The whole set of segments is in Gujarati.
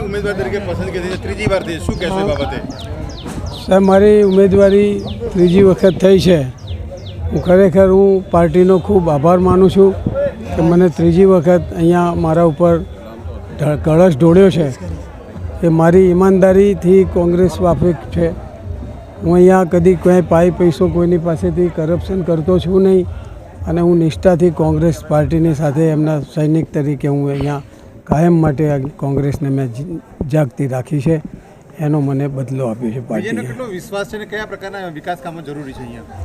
ઉમેદવાર તરીકે પસંદગી થઈ છે. ત્રીજી વાર થઈ શું કહેશો બાબતે? સાહેબ મારી ઉમેદવારી ત્રીજી વખત થઈ છે. હું ખરેખર હું પાર્ટીનો ખૂબ આભાર માનું છું કે મને ત્રીજી વખત અહીંયા મારા ઉપર કળશ ઢોળ્યો છે. એ મારી ઈમાનદારીથી કોંગ્રેસ વાફિક છે. હું અહીંયા કદી ક્યાંય પાઈ પૈસો કોઈની પાસેથી કરપ્શન કરતો છું નહીં અને હું નિષ્ઠાથી કોંગ્રેસ પાર્ટીની સાથે એમના સૈનિક તરીકે હું અહીંયા કાયમ માટે કોંગ્રેસને મેં જાગતી રાખી છે. એનો મને બદલો આપ્યો છે પાર્ટીએ. કેટલો વિશ્વાસ છે અને કયા પ્રકારના વિકાસ કામો જરૂરી છે અહીંયા?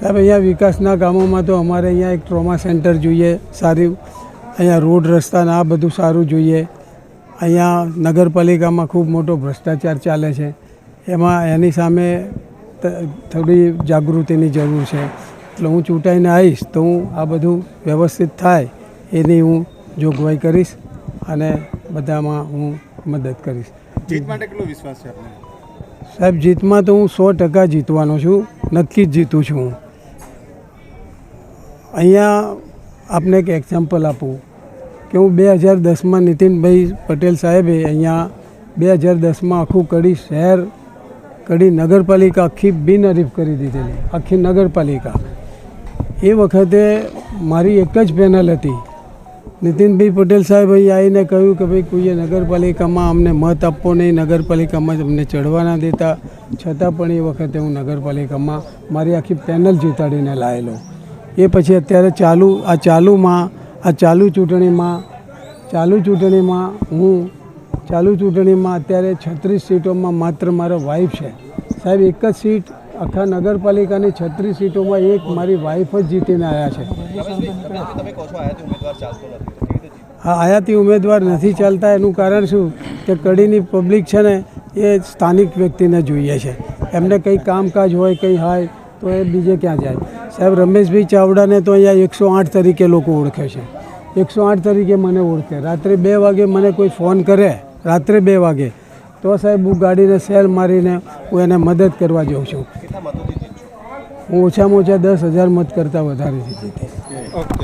સાહેબ અહીંયા વિકાસના કામોમાં તો અમારે અહીંયા એક ટ્રોમા સેન્ટર જોઈએ સારું અહીંયા રોડ રસ્તાને આ બધું સારું જોઈએ. અહીંયા નગરપાલિકામાં ખૂબ મોટો ભ્રષ્ટાચાર ચાલે છે. એમાં એની સામે થોડી જાગૃતિની જરૂર છે. એટલે હું ચૂંટાઈને આવીશ તો હું આ બધું વ્યવસ્થિત થાય એની હું જોગવાઈ કરીશ અને બધામાં હું મદદ કરીશ. જીત માટે કેટલો વિશ્વાસ છે આપને? સાહેબ જીતમાં તો હું સો ટકા જીતવાનો છું નક્કી જ જીતું છું હું. અહીંયા આપને એક એક્ઝામ્પલ આપું કે હું બે હજાર દસમાં નીતિનભાઈ પટેલ સાહેબે અહીંયા બે હજાર દસમાં આખું કડી શહેર કડી નગરપાલિકા આખી બિનહરીફ કરી દીધેલી આખી નગરપાલિકા. એ વખતે મારી એક જ પેનલ હતી. નીતિનભાઈ પટેલ સાહેબ અહીં આવીને કહ્યું કે ભાઈ, કોઈએ નગરપાલિકામાં અમને મત આપવો નહીં, નગરપાલિકામાં અમને ચડવા ના દેતા. છતાં પણ એ વખતે હું નગરપાલિકામાં મારી આખી પેનલ જીતાડીને લાવેલો એ પછી અત્યારે ચાલુ, આ ચાલુમાં, આ ચાલુ ચૂંટણીમાં ચાલુ ચૂંટણીમાં હું, ચાલુ ચૂંટણીમાં અત્યારે છત્રીસ સીટોમાં માત્ર મારો વાઈફ છે. સાહેબ, એક જ સીટ આખા નગરપાલિકાની છત્રીસ સીટોમાં એક મારી વાઈફ જ જીતીને આવ્યા છે. હા આયાતી ઉમેદવાર નથી ચાલતા, એનું કારણ શું? કે કડીની પબ્લિક છે ને, એ સ્થાનિક વ્યક્તિને જોઈએ છે. એમને કંઈ કામકાજ હોય, કંઈ હોય, તો એ બીજે ક્યાં જાય? સાહેબ, રમેશભાઈ ચાવડાને તો અહીંયા એકસો આઠ તરીકે લોકો ઓળખે છે. એકસો આઠ તરીકે મને ઓળખે. રાત્રે બે વાગે મને કોઈ ફોન કરે, રાત્રે બે વાગે. તો સાહેબ હું ગાડીને સેલ મારીને હું એને મદદ કરવા જાઉં છું. હું ઓછામાં ઓછા દસ હજાર મત કરતાં વધારે ઓકે.